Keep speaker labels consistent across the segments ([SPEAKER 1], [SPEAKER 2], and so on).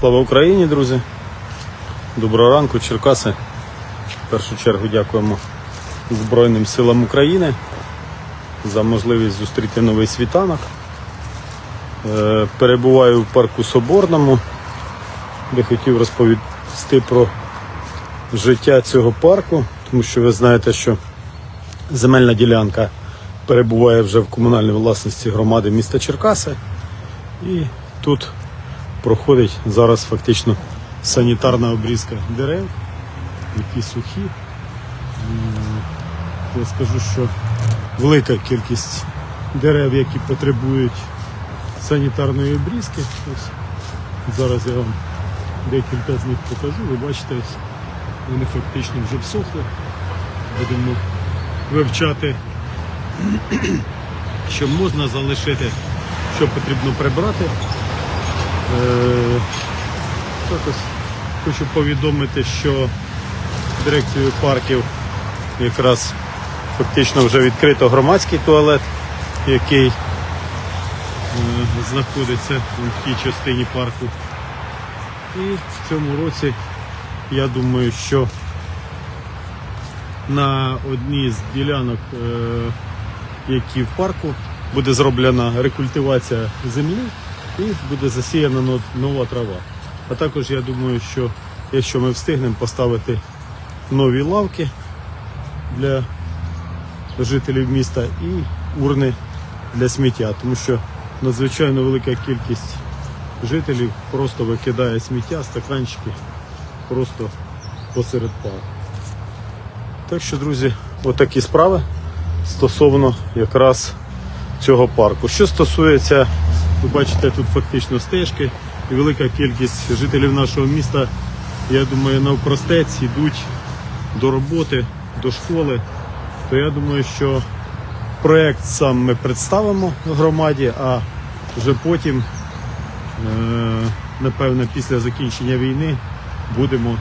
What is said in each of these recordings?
[SPEAKER 1] Слава Україні, друзі! Доброго ранку, Черкаси. В першу чергу дякуємо Збройним силам України за можливість зустріти новий світанок. Е, Перебуваю в парку Соборному, де хотів розповісти про життя цього парку, тому що ви знаєте, що земельна ділянка перебуває вже в комунальній власності громади міста Черкаси. І тут проходить зараз фактично санітарна обрізка дерев, які сухі. Я скажу, що велика кількість дерев, які потребують санітарної обрізки. Ось зараз я вам декілька з них покажу. Ви бачите, вони фактично вже всохли. Будемо вивчати, що можна залишити, що потрібно прибрати. Е, хочу повідомити, що дирекцією парків якраз фактично вже відкрито громадський туалет, який е, знаходиться в тій частині парку. І в цьому році я думаю, що на одній з ділянок, е, які в парку, буде зроблена рекультивація землі і буде засіяна нова трава. А також я думаю, що якщо ми встигнемо поставити нові лавки для жителів міста і урни для сміття, тому що надзвичайно велика кількість жителів просто викидає сміття, стаканчики просто посеред парку. Так що, друзі, отакі справи стосовно якраз цього парку. Що стосується, ви бачите, тут фактично стежки і велика кількість жителів нашого міста, я думаю, навпростець йдуть до роботи, до школи. То я думаю, що проект сам ми представимо громаді, а вже потім, е, напевно, після закінчення війни будемо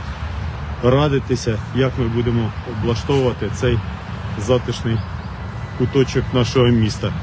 [SPEAKER 1] радитися, як ми будемо облаштовувати цей затишний куточок нашого міста.